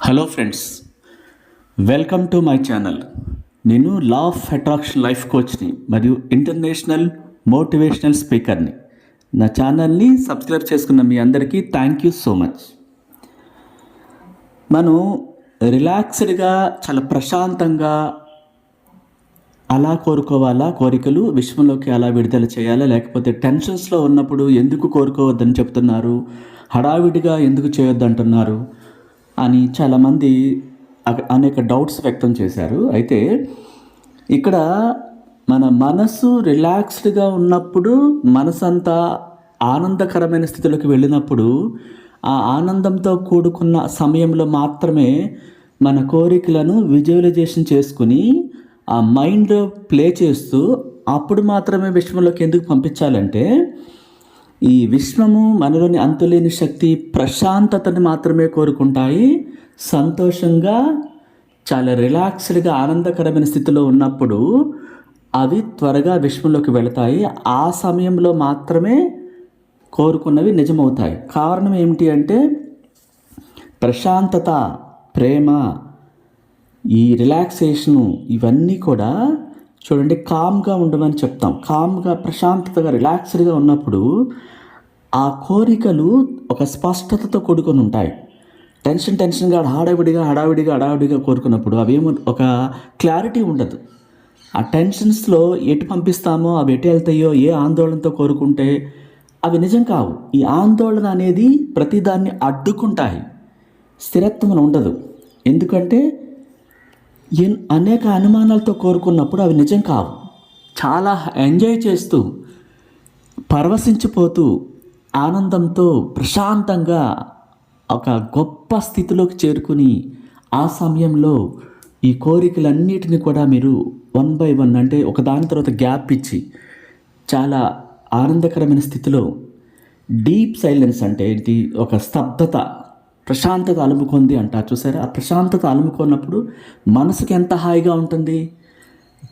Hello friends welcome to my channel నేను law of attraction life కోచ్ని మరియు international motivational స్పీకర్ని నా. ఛానల్ని సబ్స్క్రైబ్ చేసుకున్న మీ అందరికీ థ్యాంక్ యూ సో మచ్ మనం రిలాక్స్డ్గా చాలా ప్రశాంతంగా అలా కోరుకోవాలా? కోరికలు విశ్వంలోకి అలా విడుదల చేయాలా? లేకపోతే టెన్షన్స్లో ఉన్నప్పుడు ఎందుకు కోరుకోవద్దని చెప్తున్నారు? హడావిడిగా ఎందుకు చేయొద్దు అంటున్నారు అని చాలామంది అనేక డౌట్స్ వ్యక్తం చేశారు. అయితే ఇక్కడ మన మనసు రిలాక్స్డ్గా ఉన్నప్పుడు మనసంతా ఆనందకరమైన స్థితిలోకి వెళ్ళినప్పుడు ఆ ఆనందంతో కూడుకున్న సమయంలో మాత్రమే మన కోరికలను విజువలైజేషన్ చేసుకుని ఆ మైండ్ ప్లే చేస్తూ అప్పుడు మాత్రమే విశ్వంలోకి ఎందుకు పంపించాలంటే ఈ విశ్వము మనలోని అంతులేని శక్తి ప్రశాంతతను మాత్రమే కోరుకుంటాయి. సంతోషంగా చాలా రిలాక్స్డ్గా ఆనందకరమైన స్థితిలో ఉన్నప్పుడు అవి త్వరగా విశ్వంలోకి వెళతాయి. ఆ సమయంలో మాత్రమే కోరుకున్నవి నిజమవుతాయి. కారణం ఏమిటి అంటే ప్రశాంతత ప్రేమ ఈ రిలాక్సేషను ఇవన్నీ కూడా చూడండి కామ్గా ఉండమని చెప్తాం. కామ్గా ప్రశాంతతగా రిలాక్స్డ్గా ఉన్నప్పుడు ఆ కోరికలు ఒక స్పష్టతతో కూడుకొని ఉంటాయి టెన్షన్ టెన్షన్గా హడావిడిగా హడావిడిగా హడావిడిగా కోరుకున్నప్పుడు అవేమో ఒక క్లారిటీ ఉండదు. ఆ టెన్షన్స్లో ఎటు పంపిస్తామో అవి ఎటు వెళ్తాయో ఏ ఆందోళనతో కోరుకుంటే అవి నిజం కావు. ఈ ఆందోళన అనేది ప్రతిదాన్ని అడ్డుకుంటాయి. స్థిరత్వం ఉండదు. ఎందుకంటే ఎన్ అనేక అనుమానాలతో కోరుకున్నప్పుడు అవి నిజం కావు. చాలా ఎంజాయ్ చేస్తూ పరవశించిపోతూ ఆనందంతో ప్రశాంతంగా ఒక గొప్ప స్థితిలోకి చేరుకుని ఆ సమయంలో ఈ కోరికలన్నిటిని కూడా మీరు వన్ బై వన్ అంటే ఒక దాని తర్వాత గ్యాప్ ఇచ్చి చాలా ఆనందకరమైన స్థితిలో డీప్ సైలెన్స్ అంటే ఏంటి? ఒక స్తబ్దత ప్రశాంతత అలుముకుంది అంటారు. చూసారా? ఆ ప్రశాంతత అలుముకున్నప్పుడు మనసుకి ఎంత హాయిగా ఉంటుంది?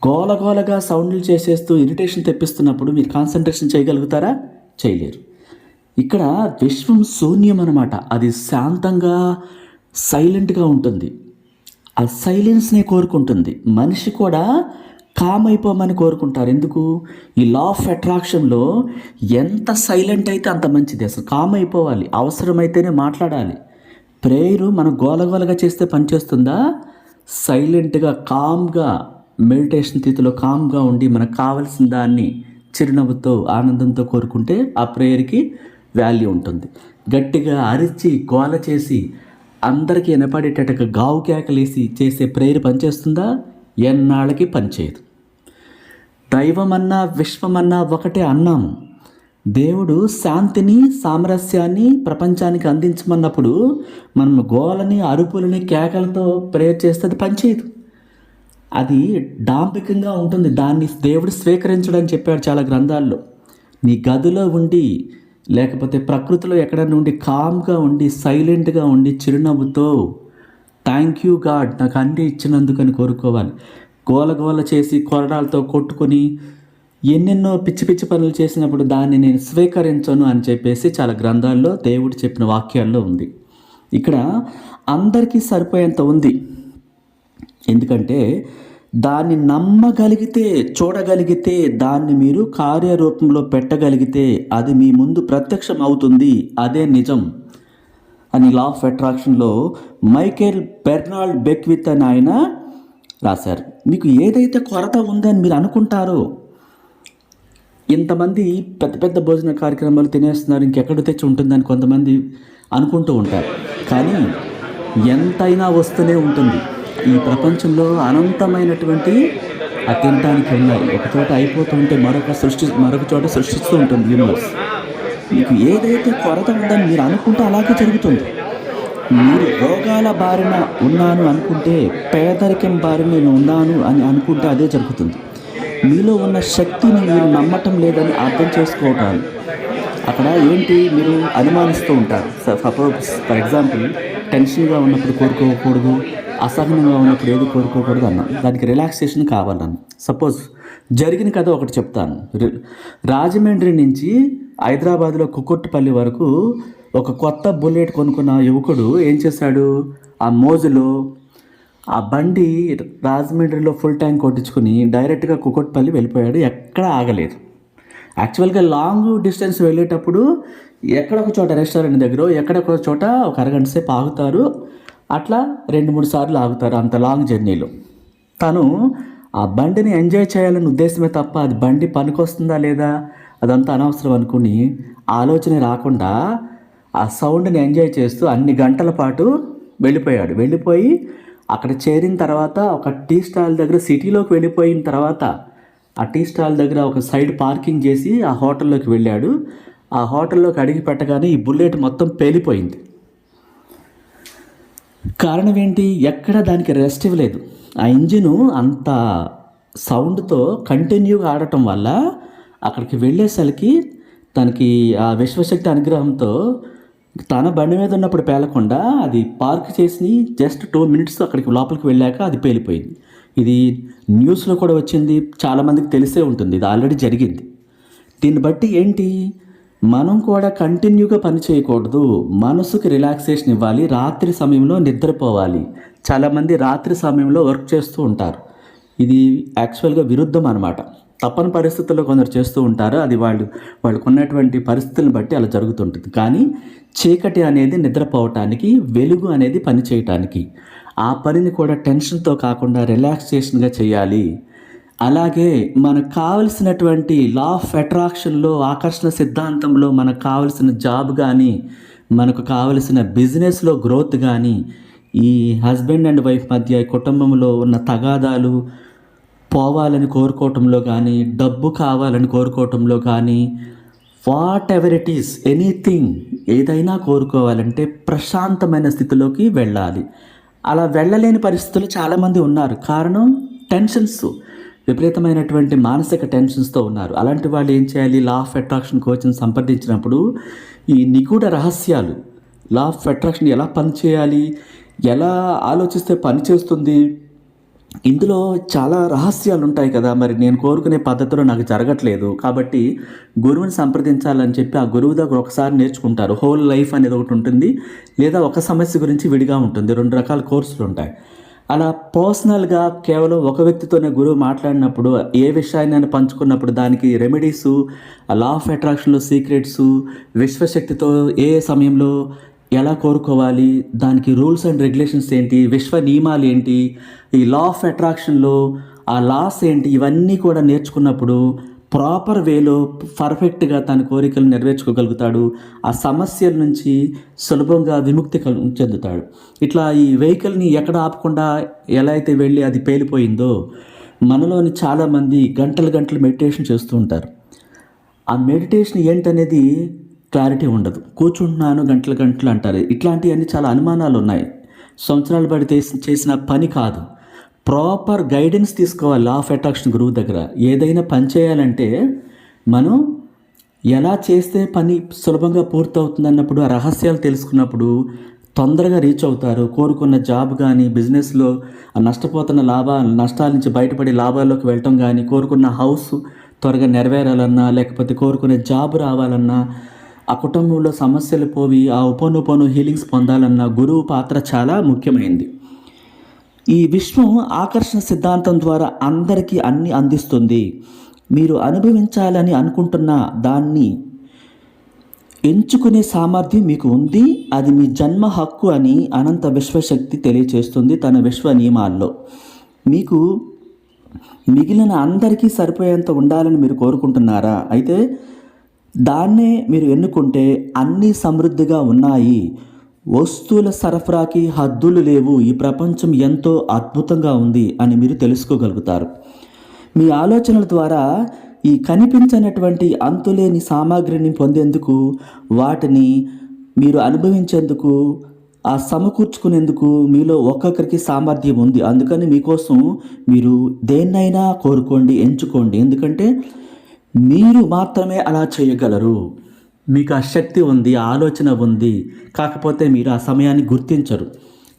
గోలగోలగా సౌండ్లు చేసేస్తూ ఇరిటేషన్ తెప్పిస్తున్నప్పుడు మీరు కాన్సన్ట్రేషన్ చేయగలుగుతారా? చేయలేరు. ఇక్కడ విశ్వం శూన్యం అనమాట అది శాంతంగా సైలెంట్గా ఉంటుంది. ఆ సైలెన్స్ని కోరుకుంటుంది. మనిషి కూడా కామ్ అయిపోమని కోరుకుంటారు. ఎందుకు? ఈ లా ఆఫ్ అట్రాక్షన్లో ఎంత సైలెంట్ అయితే అంత మంచిది. అసలు కామ్ అయిపోవాలి. అవసరమైతేనే మాట్లాడాలి. ప్రేయరు మనం గోలగోలగా చేస్తే పనిచేస్తుందా? సైలెంట్గా కామ్గా మెడిటేషన్ స్థితిలో కామ్గా ఉండి మనకు కావలసిన దాన్ని చిరునవ్వుతో ఆనందంతో కోరుకుంటే ఆ ప్రేయర్కి వాల్యూ ఉంటుంది. గట్టిగా అరిచి గోల చేసి అందరికీ వినపడేటట్టుగా గావు కేకలేసి చేసే ప్రేయర్ పనిచేస్తుందా? ఎన్నాళ్ళకి పనిచేయదు. దైవమన్నా విశ్వమన్నా ఒకటే అన్నాము. దేవుడు శాంతిని సామరస్యాన్ని ప్రపంచానికి అందించమన్నప్పుడు మనం గోలని అరుపులని కేకలతో ప్రేయర్ చేస్తే అది పనిచేయదు. అది డాంపికంగా ఉంటుంది. దాన్ని దేవుడు స్వీకరించడని చెప్పాడు చాలా గ్రంథాల్లో. నీ గదిలో ఉండి లేకపోతే ప్రకృతిలో ఎక్కడ ఉండి కామ్గా ఉండి సైలెంట్గా ఉండి చిరునవ్వుతో థ్యాంక్ యూ గాడ్ నాకు అన్ని ఇచ్చినందుకని కోరుకోవాలి. గోల గోల చేసి కొరడాలతో కొట్టుకొని ఎన్నెన్నో పిచ్చి పిచ్చి పనులు చేసినప్పుడు దాన్ని నేను స్వీకరించను అని చెప్పేసి చాలా గ్రంథాల్లో దేవుడు చెప్పిన వాక్యాల్లో ఉంది. ఇక్కడ అందరికీ సరిపోయేంత ఉంది. ఎందుకంటే దాన్ని నమ్మగలిగితే చూడగలిగితే దాన్ని మీరు కార్యరూపంలో పెట్టగలిగితే అది మీ ముందు ప్రత్యక్షం అవుతుంది అదే నిజం. అని లా ఆఫ్ అట్రాక్షన్లో మైకేల్ బెర్నాల్డ్ బెక్విత్ అని ఆయన రాశారు. మీకు ఏదైతే కొరత ఉందని మీరు అనుకుంటారో ఇంతమంది పెద్ద పెద్ద భోజన కార్యక్రమాలు తినేస్తున్నారు ఇంకెక్కడ తెచ్చి ఉంటుందని కొంతమంది అనుకుంటూ ఉంటారు. కానీ ఎంతైనా వస్తూనే ఉంటుంది. ఈ ప్రపంచంలో అనంతమైనటువంటి ఆ తినటానికి ఉన్నాయి. ఒక చోట అయిపోతుంటే మరొక సృష్టి మరొక చోట సృష్టిస్తూ ఉంటుంది యూనివర్స్ మీకు ఏదైతే కొరత ఉందని మీరు అనుకుంటే అలాగే జరుగుతుంది. మీరు రోగాల బారిన ఉన్నాను అనుకుంటే పేదరికం బారిన నేను ఉన్నాను అని అనుకుంటే అదే జరుగుతుంది. మీలో ఉన్న శక్తిని మీరు నమ్మటం లేదని అర్థం చేసుకోవటాలు అక్కడ ఏంటి మీరు అనుమానిస్తూ ఉంటారు. సపోజ్ ఫర్ ఎగ్జాంపుల్ టెన్షన్గా ఉన్నప్పుడు కోరుకోకూడదు అసహనంగా ఉన్నప్పుడు ఏది కోరుకోకూడదు అన్నాను దానికి రిలాక్సేషన్ కావాలన్నాను సపోజ్ జరిగిన కథ ఒకటి చెప్తాను. రాజమండ్రి నుంచి హైదరాబాద్లో కుక్కట్టుపల్లి వరకు ఒక కొత్త బుల్లెట్ కొనుక్కున్న యువకుడు ఏం చేశాడు? ఆ మోజులో ఆ బండి రాజమండ్రిలో ఫుల్ ట్యాంక్ కొట్టించుకుని డైరెక్ట్గా కుక్కట్పల్లి వెళ్ళిపోయాడు. ఎక్కడ ఆగలేదు. యాక్చువల్గా లాంగ్ డిస్టెన్స్ వెళ్ళేటప్పుడు ఎక్కడొక చోట రెస్టారెంట్ దగ్గర ఎక్కడొక చోట ఒక అరగంట సేపు ఆగుతారు. అట్లా రెండు మూడు సార్లు ఆగుతారు అంత లాంగ్ జర్నీలో. తను ఆ బండిని ఎంజాయ్ చేయాలనే ఉద్దేశమే తప్ప అది బండి పనికొస్తుందా లేదా అదంతా అనవసరం అనుకుని ఆలోచన రాకుండా ఆ సౌండ్ని ఎంజాయ్ చేస్తూ అన్ని గంటల పాటు వెళ్ళిపోయాడు. వెళ్ళిపోయి అక్కడ చేరిన తర్వాత ఒక టీ స్టాల్ దగ్గర సిటీలోకి వెళ్ళిపోయిన తర్వాత ఆ టీ స్టాల్ దగ్గర ఒక సైడ్ పార్కింగ్ చేసి ఆ హోటల్లోకి వెళ్ళాడు. ఆ హోటల్లోకి అడిగి పెట్టగానే ఈ బుల్లెట్ మొత్తం పేలిపోయింది. కారణం ఏంటి ఎక్కడ దానికి రెస్ట్ ఇవ్వలేదు. ఆ ఇంజిను అంత సౌండ్తో కంటిన్యూగా ఆడటం వల్ల అక్కడికి వెళ్ళేసరికి తనకి ఆ విశ్వశక్తి అనుగ్రహంతో తన బండి మీద ఉన్నప్పుడు పేలకుండా అది పార్క్ చేసి జస్ట్ టూ మినిట్స్ అక్కడికి లోపలికి వెళ్ళాక అది పేలిపోయింది. ఇది న్యూస్లో కూడా వచ్చింది. చాలామందికి తెలిసే ఉంటుంది. ఇది ఆల్రెడీ జరిగింది. దీన్ని బట్టి ఏంటి? మనం కూడా కంటిన్యూగా పని చేయకూడదు. మనసుకి రిలాక్సేషన్ ఇవ్వాలి. రాత్రి సమయంలో నిద్రపోవాలి. చాలామంది రాత్రి సమయంలో వర్క్ చేస్తూ ఉంటారు. ఇది యాక్చువల్గా విరుద్ధం అనమాట తప్పని పరిస్థితుల్లో కొందరు చేస్తూ ఉంటారు. అది వాళ్ళు వాళ్ళకు ఉన్నటువంటి పరిస్థితులను బట్టి అలా జరుగుతుంటుంది. కానీ చీకటి అనేది నిద్రపోవటానికి వెలుగు అనేది పని చేయటానికి. ఆ పనిని కూడా టెన్షన్తో కాకుండా రిలాక్సేషన్గా చేయాలి. అలాగే మనకు కావలసినటువంటి లా ఆఫ్ అట్రాక్షన్లో ఆకర్షణ సిద్ధాంతంలో మనకు కావలసిన జాబ్ కానీ మనకు కావలసిన బిజినెస్లో గ్రోత్ కానీ ఈ హస్బెండ్ అండ్ వైఫ్ మధ్య ఈ కుటుంబంలో ఉన్న తగాదాలు పోవాలని కోరుకోవటంలో కానీ డబ్బు కావాలని కోరుకోవటంలో కానీ whatever it is anything ఏదైనా కోరుకోవాలంటే ప్రశాంతమైన స్థితిలోకి వెళ్ళాలి. అలా వెళ్ళలేని పరిస్థితులు చాలామంది ఉన్నారు. కారణం టెన్షన్స్ విపరీతమైనటువంటి మానసిక టెన్షన్స్తో ఉన్నారు. అలాంటి వాళ్ళు ఏం చేయాలి? లా ఆఫ్ అట్రాక్షన్ కోచ్ని సంప్రదించినప్పుడు ఈ నిగూఢ రహస్యాలు లా ఆఫ్ అట్రాక్షన్ ఎలా పనిచేయాలి? ఎలా ఆలోచిస్తే పనిచేస్తుంది ఇందులో చాలా రహస్యాలు ఉంటాయి కదా. మరి నేను కోరుకునే పద్ధతిలో నాకు జరగట్లేదు. కాబట్టి గురువుని సంప్రదించాలని చెప్పి ఆ గురువు దగ్గర ఒకసారి నేర్చుకుంటారు. హోల్ లైఫ్ అనేది ఒకటి ఉంటుంది. లేదా ఒక సమస్య గురించి విడిగా ఉంటుంది. రెండు రకాల కోర్సులు ఉంటాయి అలా పర్సనల్గా కేవలం ఒక వ్యక్తితోనే గురువు మాట్లాడినప్పుడు ఏ విషయాన్ని పంచుకున్నప్పుడు దానికి రెమెడీస్ లా ఆఫ్ అట్రాక్షన్లో సీక్రెట్స్ విశ్వశక్తితో ఏ సమయంలో ఎలా కోరుకోవాలి దానికి రూల్స్ అండ్ రెగ్యులేషన్స్ ఏంటి విశ్వ నియమాలు ఏంటి ఈ లా ఆఫ్ అట్రాక్షన్లో ఆ లాస్ ఏంటి ఇవన్నీ కూడా నేర్చుకున్నప్పుడు ప్రాపర్ వేలో పర్ఫెక్ట్గా తన కోరికలు నెరవేర్చుకోగలుగుతాడు. ఆ సమస్యల నుంచి సులభంగా విముక్తి చెందుతాడు. ఇట్లా ఈ వెహికల్ని ఎక్కడ ఆపకుండా ఎలా అయితే వెళ్ళి అది పేలిపోయిందో మనలోని చాలామంది గంటలు గంటలు మెడిటేషన్ చేస్తూ ఉంటారు. ఆ మెడిటేషన్ ఏంటనేది క్లారిటీ ఉండదు. కూర్చుంటున్నాను గంటలు గంటలు అంటారు. ఇట్లాంటివన్నీ చాలా అనుమానాలు ఉన్నాయి సంవత్సరాలు పడితే చేసిన పని కాదు. ప్రాపర్ గైడెన్స్ తీసుకోవాలి లా ఆఫ్ అట్రాక్షన్ గురువు దగ్గర. ఏదైనా పని చేయాలంటే మనం ఎలా చేస్తే పని సులభంగా పూర్తవుతుంది అన్నప్పుడు ఆ రహస్యాలు తెలుసుకున్నప్పుడు తొందరగా రీచ్ అవుతారు. కోరుకున్న జాబ్ కానీ బిజినెస్లో ఆ నష్టపోతున్న లాభా నష్టాల నుంచి బయటపడి లాభాల్లోకి వెళ్ళటం కానీ కోరుకున్న హౌస్ త్వరగా నెరవేరాలన్నా లేకపోతే కోరుకునే జాబ్ రావాలన్నా ఆ కుటుంబంలో సమస్యలు పోవి ఆ ఉపనూపను హీలింగ్స్ పొందాలన్నా గురువు పాత్ర చాలా ముఖ్యమైంది. ఈ విశ్వం ఆకర్షణ సిద్ధాంతం ద్వారా అందరికీ అన్ని అందిస్తుంది. మీరు అనుభవించాలని అనుకుంటున్న దాన్ని ఎంచుకునే సామర్థ్యం మీకు ఉంది. అది మీ జన్మ హక్కు అని అనంత విశ్వశక్తి తెలియచేస్తుంది తన విశ్వ నియమాల్లో. మీకు మిగిలిన అందరికీ సరిపోయేంత ఉండాలని మీరు కోరుకుంటున్నారా? అయితే దాన్నే మీరు ఎన్నుకుంటే అన్నీ సమృద్ధిగా ఉన్నాయి. వస్తువుల సరఫరాకి హద్దులు లేవు. ఈ ప్రపంచం ఎంతో అద్భుతంగా ఉంది అని మీరు తెలుసుకోగలుగుతారు. మీ ఆలోచనల ద్వారా ఈ కనిపించినటువంటి అంతులేని సామాగ్రిని పొందేందుకు వాటిని మీరు అనుభవించేందుకు ఆ సమకూర్చుకునేందుకు మీలో ఒక్కొక్కరికి సామర్థ్యం ఉంది. అందుకని మీకోసం మీరు దేన్నైనా కోరుకోండి ఎంచుకోండి. ఎందుకంటే మీరు మాత్రమే అలా చేయగలరు. మీకు ఆ శక్తి ఉంది ఆ ఆలోచన ఉంది. కాకపోతే మీరు ఆ సమయాన్ని గుర్తించరు.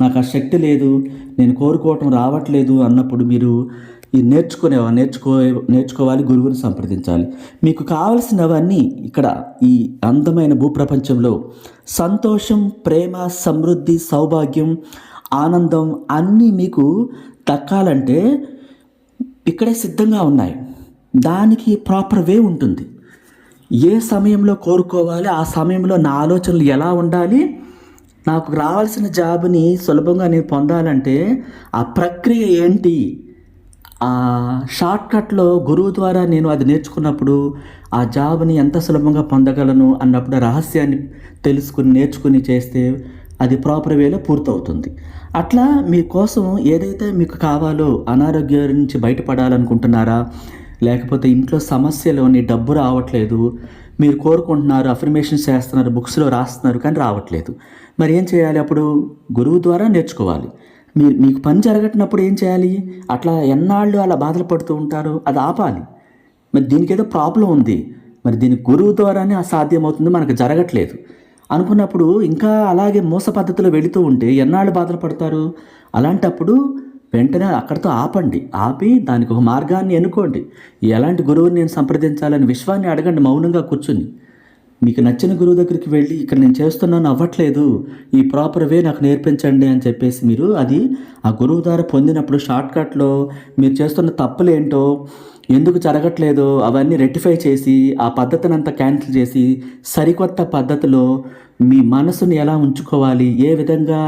నాకు ఆ శక్తి లేదు నేను కోరుకోవటం రావట్లేదు అన్నప్పుడు మీరు ఈ నేర్చుకునే నేర్చుకో నేర్చుకోవాలి గురువుని సంప్రదించాలి. మీకు కావలసినవన్నీ ఇక్కడ ఈ అందమైన భూప్రపంచంలో సంతోషం ప్రేమ సమృద్ధి సౌభాగ్యం ఆనందం అన్నీ మీకు దక్కాలంటే ఇక్కడే సిద్ధంగా ఉన్నాయి. దానికి ప్రాపర్ వే ఉంటుంది. ఏ సమయంలో కోరుకోవాలి ఆ సమయంలో నా ఆలోచనలు ఎలా ఉండాలి? నాకు రావాల్సిన జాబ్ని సులభంగా నేను పొందాలంటే ఆ ప్రక్రియ ఏంటి? ఆ షార్ట్కట్లో గురువు ద్వారా నేను అది నేర్చుకున్నప్పుడు ఆ జాబ్ని ఎంత సులభంగా పొందగలను అన్నప్పుడు రహస్యాన్ని తెలుసుకుని నేర్చుకుని చేస్తే అది ప్రాపర్ వేలో పూర్తవుతుంది. అట్లా మీకోసం ఏదైతే మీకు కావాలో అనారోగ్యం నుంచి బయటపడాలనుకుంటున్నారా లేకపోతే ఇంట్లో సమస్యలోని డబ్బు రావట్లేదు. మీరు కోరుకుంటున్నారు అఫర్మేషన్స్ చేస్తున్నారు బుక్స్లో రాస్తున్నారు కానీ రావట్లేదు. మరి ఏం చేయాలి అప్పుడు? గురువు ద్వారా నేర్చుకోవాలి. మీరు మీకు పని జరగట్టినప్పుడు ఏం చేయాలి? అట్లా ఎన్నాళ్ళు అలా బాధలు పడుతూ ఉంటారు అది ఆపాలి. మరి దీనికి ఏదో ప్రాబ్లం ఉంది. మరి దీనికి గురువు ద్వారానే అసాధ్యమవుతుంది మనకు జరగట్లేదు. అనుకున్నప్పుడు ఇంకా అలాగే మోస పద్ధతిలో వెళుతూ ఉంటే ఎన్నాళ్ళు బాధలు పడతారు? అలాంటప్పుడు వెంటనే అక్కడితో ఆపండి. ఆపి దానికి ఒక మార్గాన్ని ఎన్నుకోండి. ఎలాంటి గురువుని నేను సంప్రదించాలని విశ్వాన్ని అడగండి మౌనంగా కూర్చుని. మీకు నచ్చిన గురువు దగ్గరికి వెళ్ళి ఇక్కడ నేను చేస్తున్నాను అవ్వట్లేదు ఈ ప్రాపర్ వే నాకు నేర్పించండి అని చెప్పేసి మీరు అది ఆ గురువు ద్వారా పొందినప్పుడు షార్ట్కట్లో మీరు చేస్తున్న తప్పులు ఏంటో ఎందుకు జరగట్లేదో అవన్నీ రెక్టిఫై చేసి ఆ పద్ధతిని అంతా క్యాన్సిల్ చేసి సరికొత్త పద్ధతిలో మీ మనసుని ఎలా ఉంచుకోవాలి ఏ విధంగా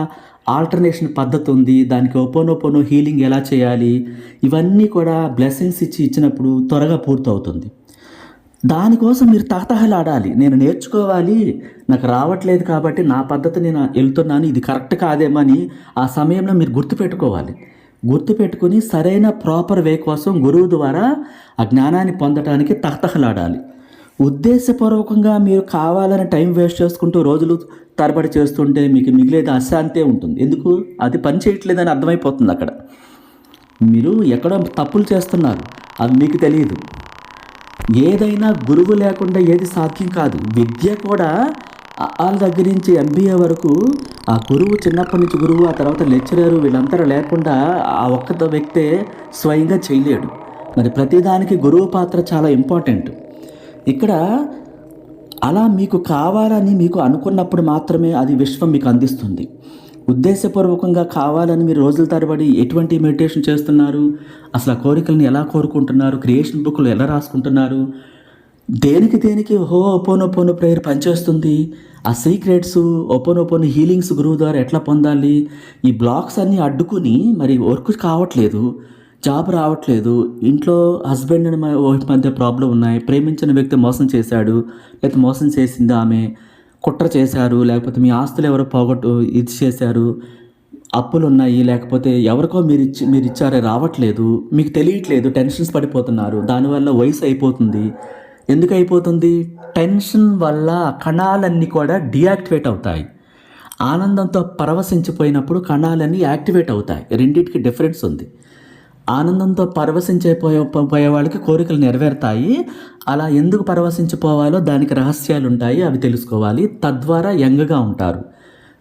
ఆల్టర్నేషన్ పద్ధతి ఉంది దానికి ఒపోనొపోనో హీలింగ్ ఎలా చేయాలి ఇవన్నీ కూడా బ్లెస్సింగ్స్ ఇచ్చి ఇచ్చినప్పుడు త్వరగా పూర్తవుతుంది. దానికోసం మీరు తహతహలాడాలి నేను నేర్చుకోవాలి నాకు రావట్లేదు కాబట్టి నా పద్ధతి నేను వెళ్తున్నాను ఇది కరెక్ట్ కాదేమని ఆ సమయంలో మీరు గుర్తుపెట్టుకోవాలి. గుర్తుపెట్టుకుని సరైన ప్రాపర్ వే కోసం గురువు ద్వారా ఆ జ్ఞానాన్ని పొందడానికి తహతహలాడాలి ఉద్దేశపూర్వకంగా మీరు కావాలని టైం వేస్ట్ చేసుకుంటూ రోజులు తరబడి చేస్తుంటే మీకు మిగిలేది అశాంతే ఉంటుంది. ఎందుకు? అది పని చేయట్లేదని అర్థమైపోతుంది అక్కడ. మీరు ఎక్కడో తప్పులు చేస్తున్నారు. అవి మీకు తెలియదు. ఏదైనా గురువు లేకుండా ఏది సాధ్యం కాదు. విద్య కూడా వాళ్ళ దగ్గర నుంచి ఎంబీఏ వరకు ఆ గురువు చిన్నప్పటి నుంచి గురువు ఆ తర్వాత లెక్చరర్ వీళ్ళంతా లేకుండా ఆ ఒక్క వ్యక్తే స్వయంగా చేయలేడు. మరి ప్రతిదానికి గురువు పాత్ర చాలా ఇంపార్టెంట్. ఇక్కడ అలా మీకు కావాలని మీకు అనుకున్నప్పుడు మాత్రమే అది విశ్వం మీకు అందిస్తుంది. ఉద్దేశపూర్వకంగా కావాలని మీరు రోజుల తరబడి ఎటువంటి మెడిటేషన్ చేస్తున్నారు? అసలు ఆ కోరికలను ఎలా కోరుకుంటున్నారు? క్రియేషన్ బుక్లు ఎలా రాసుకుంటున్నారు? దేనికి దేనికి హో ఒపోనొపోనో ప్రేయర్ పనిచేస్తుంది? ఆ సీక్రెట్స్ ఒపోనొపోనో హీలింగ్స్ గురువు ద్వారా ఎట్లా పొందాలి? ఈ బ్లాక్స్ అన్నీ అడ్డుకుని మరి వర్క్ కావట్లేదు. జాబ్ రావట్లేదు. ఇంట్లో హస్బెండ్ అండ్ వైఫ్ మధ్య ప్రాబ్లం ఉన్నాయి. ప్రేమించిన వ్యక్తి మోసం చేశాడు. లేకపోతే మోసం చేసింది ఆమె. కుట్ర చేశారు. లేకపోతే మీ ఆస్తులు ఎవరో పోగొట్టు ఇది చేశారు. అప్పులు ఉన్నాయి. లేకపోతే ఎవరికో మీరు ఇచ్చి మీరు ఇచ్చారే రావట్లేదు. మీకు తెలియట్లేదు. టెన్షన్స్ పడిపోతున్నారు. దానివల్ల వయసు అయిపోతుంది. ఎందుకు అయిపోతుంది? టెన్షన్ వల్ల కణాలన్నీ కూడా డియాక్టివేట్ అవుతాయి. ఆనందంతో పరవశించిపోయినప్పుడు కణాలన్నీ యాక్టివేట్ అవుతాయి. రెండింటికి డిఫరెన్స్ ఉంది. ఆనందంతో పరవశించిపోయే పోయే వాళ్ళకి కోరికలు నెరవేరుతాయి. అలా ఎందుకు పరవశించిపోవాలో దానికి రహస్యాలు ఉంటాయి అవి తెలుసుకోవాలి. తద్వారా యంగ్గా ఉంటారు.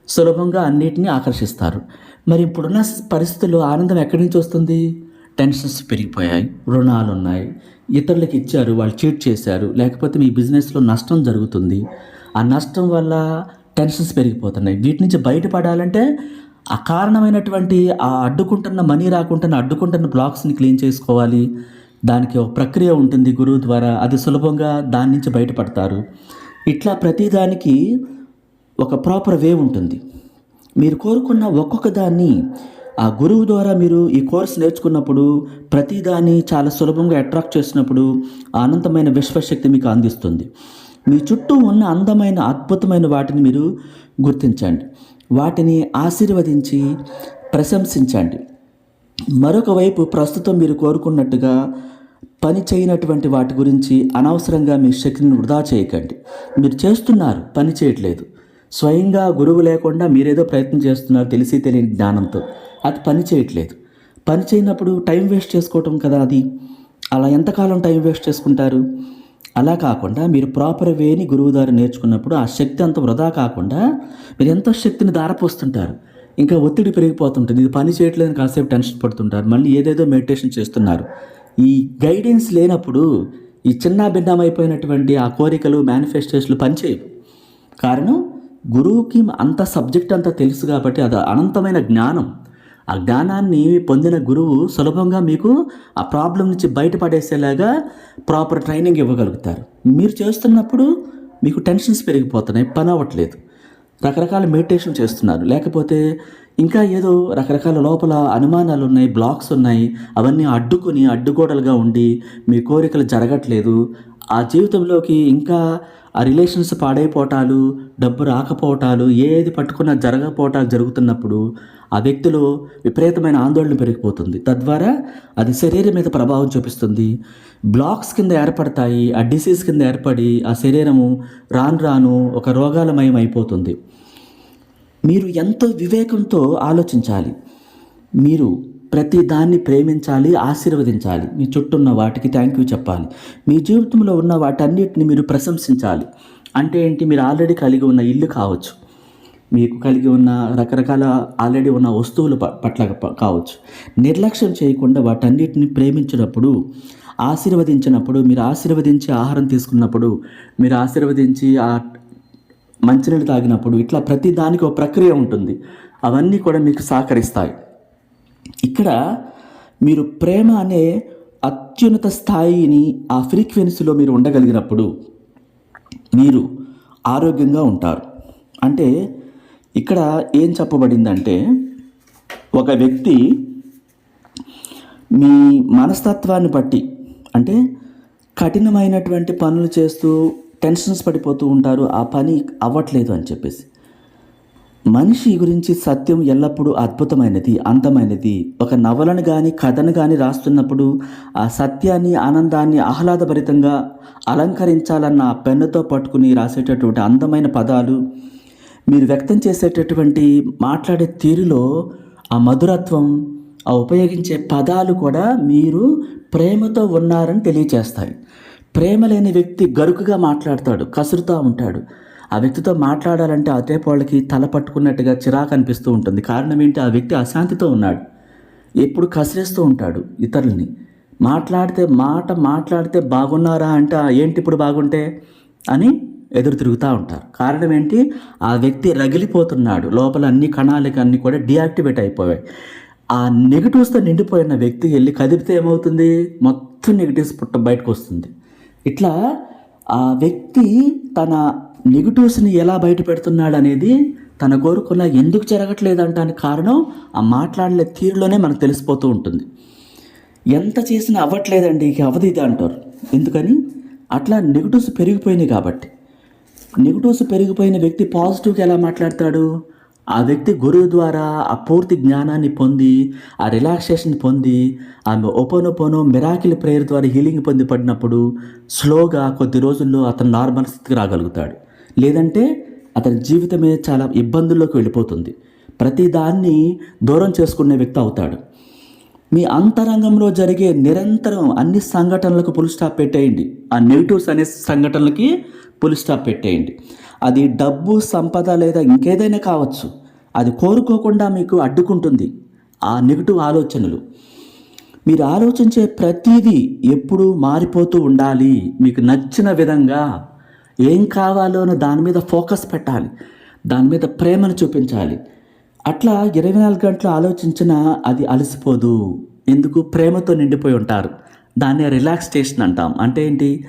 సులభంగా అన్నిటినీ ఆకర్షిస్తారు. మరి ఇప్పుడున్న పరిస్థితుల్లో ఆనందం ఎక్కడి నుంచి వస్తుంది? టెన్షన్స్ పెరిగిపోయాయి రుణాలు ఉన్నాయి ఇతరులకు ఇచ్చారు వాళ్ళు చీట్ చేశారు. లేకపోతే మీ బిజినెస్లో నష్టం జరుగుతుంది. ఆ నష్టం వల్ల టెన్షన్స్ పెరిగిపోతున్నాయి. వీటి నుంచి బయటపడాలంటే అకారణమైనటువంటి ఆ అడ్డుకుంటున్న మనీ రాకుండా అడ్డుకుంటున్న బ్లాక్స్ని క్లీన్ చేసుకోవాలి. దానికి ఒక ప్రక్రియ ఉంటుంది గురువు ద్వారా. అది సులభంగా దాని నుంచి బయటపడతారు. ఇట్లా ప్రతిదానికి ఒక ప్రాపర్ వే ఉంటుంది. మీరు కోరుకున్న ఒక్కొక్క దాన్ని ఆ గురువు ద్వారా మీరు ఈ కోర్స్ నేర్చుకున్నప్పుడు ప్రతిదాన్ని చాలా సులభంగా అట్రాక్ట్ చేసినప్పుడు అనంతమైన విశ్వశక్తి మీకు అందిస్తుంది. మీ చుట్టూ ఉన్న అందమైన అద్భుతమైన వాటిని మీరు గుర్తించండి. వాటిని ఆశీర్వదించి ప్రశంసించండి. మరొక వైపు ప్రస్తుతం మీరు కోరుకున్నట్టుగా పని చేయనటువంటి వాటి గురించి అనవసరంగా మీ శక్తిని వృధా చేయకండి. మీరు చేస్తున్నారు పని చేయట్లేదు. స్వయంగా గురువు లేకుండా మీరేదో ప్రయత్నం చేస్తున్నారు తెలిసి తెలియని జ్ఞానంతో. అది పని చేయట్లేదు. పని చేయనప్పుడు టైం వేస్ట్ చేసుకోవటం కదా అది. అలా ఎంతకాలం టైం వేస్ట్ చేసుకుంటారు? అలా కాకుండా మీరు ప్రాపర్ వేని గురువు ద్వారా నేర్చుకున్నప్పుడు ఆ శక్తి అంత వృధా కాకుండా మీరు ఎంతో శక్తిని దారపోస్తుంటారు ఇంకా ఒత్తిడి పెరిగిపోతుంటుంది. ఇది పని చేయట్లేదని కాసేపు టెన్షన్ పడుతుంటారు. మళ్ళీ ఏదేదో మెడిటేషన్ చేస్తున్నారు. ఈ గైడెన్స్ లేనప్పుడు ఈ చిన్న భిన్నమైపోయినటువంటి ఆ కోరికలు మేనిఫెస్టేషన్లు పనిచేయవు. కారణం గురువుకి అంత సబ్జెక్ట్ అంతా తెలుసు కాబట్టి అది అనంతమైన జ్ఞానం. ఆ జ్ఞానాన్ని పొందిన గురువు సులభంగా మీకు ఆ ప్రాబ్లం నుంచి బయటపడేసేలాగా ప్రాపర్ ట్రైనింగ్ ఇవ్వగలుగుతారు. మీరు చేస్తున్నప్పుడు మీకు టెన్షన్స్ పెరిగిపోతున్నాయి పని అవ్వట్లేదు. రకరకాల మెడిటేషన్ చేస్తున్నారు. లేకపోతే ఇంకా ఏదో రకరకాల లోపల అనుమానాలు ఉన్నాయి బ్లాక్స్ ఉన్నాయి. అవన్నీ అడ్డుకొని అడ్డుగోడలుగా ఉండి మీ కోరికలు జరగట్లేదు. ఆ జీవితంలోకి ఇంకా ఆ రిలేషన్స్ పాడైపోవటాలు డబ్బు రాకపోవటాలు ఏది పట్టుకున్నా జరగకపోవటాలు జరుగుతున్నప్పుడు ఆ వ్యక్తిలో విపరీతమైన ఆందోళన పెరిగిపోతుంది. తద్వారా అది శరీరం మీద ప్రభావం చూపిస్తుంది. బ్లాక్స్ కింద ఏర్పడతాయి ఆ డిసీజ్ కింద ఏర్పడి ఆ శరీరము రాను రాను ఒక రోగాలమయం అయిపోతుంది. మీరు ఎంతో వివేకంతో ఆలోచించాలి. మీరు ప్రతి దాన్ని ప్రేమించాలి ఆశీర్వదించాలి. మీ చుట్టూ ఉన్న వాటికి థ్యాంక్ యూ చెప్పాలి. మీ జీవితంలో ఉన్న వాటన్నిటిని మీరు ప్రశంసించాలి. అంటే ఏంటి? మీరు ఆల్రెడీ కలిగి ఉన్న ఇల్లు కావచ్చు. మీకు కలిగి ఉన్న రకరకాల ఆల్రెడీ ఉన్న వస్తువుల పట్ల కావచ్చు. నిర్లక్ష్యం చేయకుండా వాటన్నిటిని ప్రేమించినప్పుడు ఆశీర్వదించినప్పుడు మీరు ఆశీర్వదించి ఆహారం తీసుకున్నప్పుడు మీరు ఆశీర్వదించి ఆ మంచినీళ్ళు తాగినప్పుడు ఇట్లా ప్రతి దానికి ఒక ప్రక్రియ ఉంటుంది. అవన్నీ కూడా మీకు సహకరిస్తాయి. ఇక్కడ మీరు ప్రేమ అనే అత్యున్నత స్థాయిని ఆ ఫ్రీక్వెన్సీలో మీరు ఉండగలిగినప్పుడు మీరు ఆరోగ్యంగా ఉంటారు. అంటే ఇక్కడ ఏం చెప్పబడిందంటే ఒక వ్యక్తి మీ మనస్తత్వాన్ని బట్టి అంటే కఠినమైనటువంటి పనులు చేస్తూ టెన్షన్స్ పడిపోతూ ఉంటారు ఆ పని అవ్వట్లేదు అని చెప్పేసి. మనిషి గురించి సత్యం ఎల్లప్పుడూ అద్భుతమైనది అంతమైనది ఒక నవలను కానీ కథను కానీ రాస్తున్నప్పుడు ఆ సత్యాన్ని ఆనందాన్ని ఆహ్లాదభరితంగా అలంకరించాలన్న ఆ పెన్నుతో పట్టుకుని రాసేటటువంటి అందమైన పదాలు మీరు వ్యక్తం చేసేటటువంటి మాట్లాడే తీరులో ఆ మధురత్వం ఆ ఉపయోగించే పదాలు కూడా మీరు ప్రేమతో ఉన్నారని తెలియచేస్తాయి. ప్రేమ లేని వ్యక్తి గరుకుగా మాట్లాడతాడు కసురుతూ ఉంటాడు. ఆ వ్యక్తితో మాట్లాడాలంటే అతేపు వాళ్ళకి తల పట్టుకున్నట్టుగా చిరాకు అనిపిస్తూ ఉంటుంది. కారణం ఏంటి? ఆ వ్యక్తి అశాంతితో ఉన్నాడు. ఎప్పుడు కసిరేస్తూ ఉంటాడు ఇతరుల్ని. మాట్లాడితే మాట మాట్లాడితే బాగున్నారా అంటే ఏంటి ఇప్పుడు బాగుంటే? అని ఎదురు తిరుగుతూ ఉంటారు. కారణం ఏంటి? ఆ వ్యక్తి రగిలిపోతున్నాడు. లోపల అన్ని కణాలకి అన్ని కూడా డియాక్టివేట్ అయిపోయాయి. ఆ నెగిటివ్స్తో నిండిపోయిన వ్యక్తి వెళ్ళి కదిపితే ఏమవుతుంది? మొత్తం నెగిటివ్స్ పుట్ట బయటకు వస్తుంది ఇట్లా ఆ వ్యక్తి తన నెగిటివ్స్ని ఎలా బయట పెడుతున్నాడు అనేది తన కోరుకున్న ఎందుకు జరగట్లేదు అంటానికి కారణం ఆ మాట్లాడలే తీరులోనే మనకు తెలిసిపోతూ ఉంటుంది. ఎంత చేసినా అవ్వట్లేదండి ఇక అవధి ఇది అంటారు. ఎందుకని? అట్లా నెగిటివ్స్ పెరిగిపోయినాయి కాబట్టి. నెగిటివ్స్ పెరిగిపోయిన వ్యక్తి పాజిటివ్కి ఎలా మాట్లాడతాడు? ఆ వ్యక్తి గురువు ద్వారా ఆ పూర్తి జ్ఞానాన్ని పొంది ఆ రిలాక్సేషన్ పొంది ఆమె ఒపోనొపోనో మిరాకిల్ ప్రేయర్ ద్వారా హీలింగ్ పొంది పడినప్పుడు స్లోగా కొద్ది రోజుల్లో అతను నార్మల్ స్థితికి రాగలుగుతాడు. లేదంటే అతని జీవితమే చాలా ఇబ్బందుల్లోకి వెళ్ళిపోతుంది. ప్రతిదాన్ని దూరం చేసుకునే వ్యక్తి అవుతాడు. మీ అంతరంగంలో జరిగే నిరంతరం అన్ని సంఘటనలకు పుల్ స్టాప్ పెట్టేయండి. ఆ నెగిటివ్స్ అనే సంఘటనలకి పుల్ స్టాప్ పెట్టేయండి. అది డబ్బు సంపద లేదా ఇంకేదైనా కావచ్చు. అది కోరుకోకుండా మీకు అడ్డుకుంటుంది. ఆ నెగిటివ్ ఆలోచనలు. మీరు ఆలోచించే ప్రతిదీ ఎప్పుడూ మారిపోతూ ఉండాలి. మీకు నచ్చిన విధంగా ఏం కావాలో అని దాని మీద ఫోకస్ పెట్టాలి. దాని మీద ప్రేమను చూపించాలి. అట్లా ఇరవై నాలుగు గంటలు ఆలోచించినా అది అలసిపోదు. ఎందుకు? ప్రేమతో నిండిపోయి ఉంటారు. దాన్ని రిలాక్సేషన్ అంటాం. అంటే ఏంటి?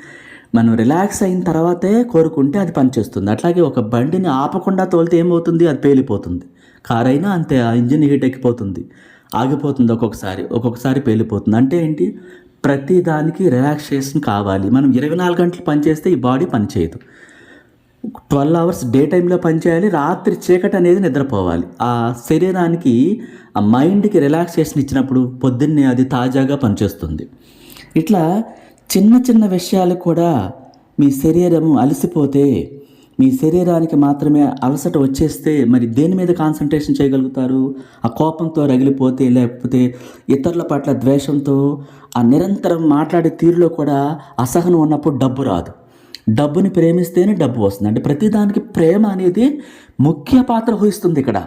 మనం రిలాక్స్ అయిన తర్వాతే కోరుకుంటే అది పనిచేస్తుంది. అట్లాగే ఒక బండిని ఆపకుండా తోలితే ఏమవుతుంది? అది పేలిపోతుంది. కార్ అయినా అంతే ఆ ఇంజిన్ హీట్ ఎక్కిపోతుంది. ఆగిపోతుంది ఒక్కొక్కసారి. ఒక్కొక్కసారి పేలిపోతుంది. అంటే ఏంటి? ప్రతి దానికి రిలాక్సేషన్ కావాలి. మనం ఇరవై నాలుగు గంటలు పనిచేస్తే ఈ బాడీ పనిచేయదు. ట్వెల్వ్ అవర్స్ డే టైంలో పనిచేయాలి రాత్రి చీకటి అనేది నిద్రపోవాలి. ఆ శరీరానికి ఆ మైండ్కి రిలాక్సేషన్ ఇచ్చినప్పుడు పొద్దున్నే అది తాజాగా పనిచేస్తుంది. ఇట్లా చిన్న చిన్న విషయాలు కూడా మీ శరీరము అలసిపోతే మీ శరీరానికి మాత్రమే అలసట వచ్చేస్తే మరి దేని మీద కాన్సన్ట్రేషన్ చేయగలుగుతారు? ఆ కోపంతో రగిలిపోతే లేకపోతే ఇతరుల పట్ల ద్వేషంతో ఆ నిరంతరం మాట్లాడే తీరులో కూడా అసహనం ఉన్నప్పుడు డబ్బు రాదు. డబ్బుని ప్రేమిస్తేనే డబ్బు వస్తుంది. అంటే ప్రతిదానికి ప్రేమ అనేది ముఖ్య పాత్ర వహిస్తుంది ఇక్కడ.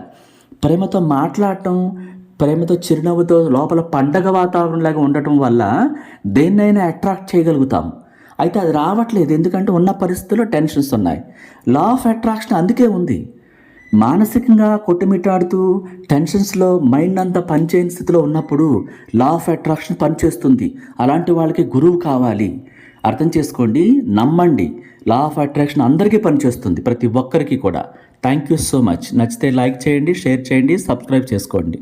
ప్రేమతో మాట్లాడటం ప్రేమతో చిరునవ్వుతో లోపల పండగ వాతావరణంలాగా ఉండటం వల్ల దేన్నైనా అట్రాక్ట్ చేయగలుగుతాం. అయితే అది రావట్లేదు. ఎందుకంటే ఉన్న పరిస్థితుల్లో టెన్షన్స్ ఉన్నాయి. లా ఆఫ్ అట్రాక్షన్ అందుకే ఉంది. మానసికంగా కొట్టుమిట్టాడుతూ టెన్షన్స్లో మైండ్ అంతా పనిచేయని స్థితిలో ఉన్నప్పుడు లా ఆఫ్ అట్రాక్షన్ పనిచేస్తుంది. అలాంటి వాళ్ళకి గురువు కావాలి. అర్థం చేసుకోండి నమ్మండి. లా ఆఫ్ అట్రాక్షన్ అందరికీ పనిచేస్తుంది ప్రతి ఒక్కరికి కూడా. థ్యాంక్ యూ సో మచ్ నచ్చితే లైక్ చేయండి షేర్ చేయండి సబ్స్క్రైబ్ చేసుకోండి.